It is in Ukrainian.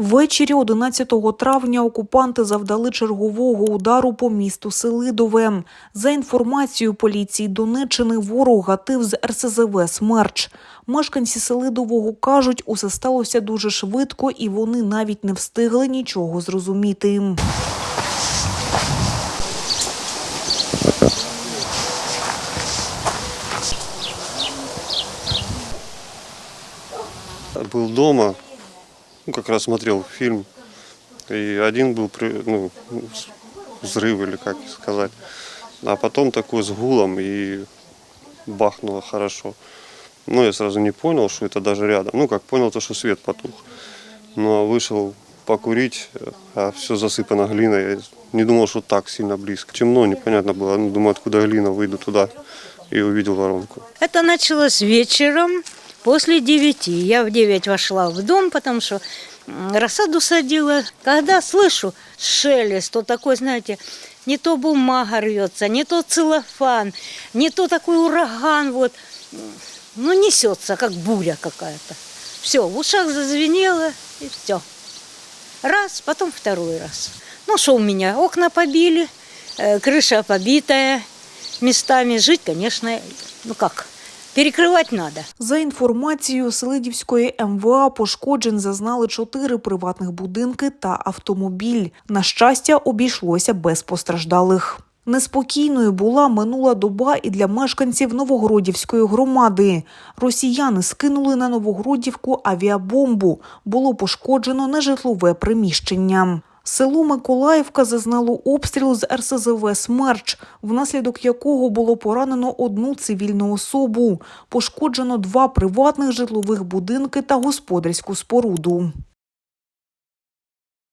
Ввечері 11 травня окупанти завдали чергового удару по місту Селидове. За інформацією поліції Донеччини, ворог гатив з РСЗВ «Смерч». Мешканці Селидового кажуть, усе сталося дуже швидко і вони навіть не встигли нічого зрозуміти. Был дома, ну, как раз смотрел фильм, и один был ну, взрыв или как сказать. А потом такой с гулом и бахнуло хорошо. Но я сразу не понял, что это даже рядом. Ну, как понял, то, что свет потух. Ну, а вышел покурить, а все засыпано глиной. Я не думал, что так сильно близко. Темно, непонятно было. Ну, думаю, откуда глина, выйду туда и увидел воронку. Это началось вечером после девяти. Я в девять вошла в дом, потому что рассаду садила. Когда слышу шелест, то такой, знаете, не то бумага рвется, не то целлофан, не то такой ураган, вот, ну, несется, как буря какая-то. Все, в ушах зазвенело, и все. Раз, потом второй раз. Ну, что у меня, окна побили, э, крыша побитая, местами жить, конечно, ну как, перекрывать надо. За інформацією Селидівської МВА, пошкоджень зазнали чотири приватних будинки та автомобіль. На щастя, обійшлося без постраждалих. Неспокійною була минула доба і для мешканців Новогродівської громади. Росіяни скинули на Новогродівку авіабомбу. Було пошкоджено нежитлове приміщення. Село Миколаївка зазнало обстріл з РСЗВ «Смерч», внаслідок якого було поранено одну цивільну особу. Пошкоджено два приватних житлових будинки та господарську споруду.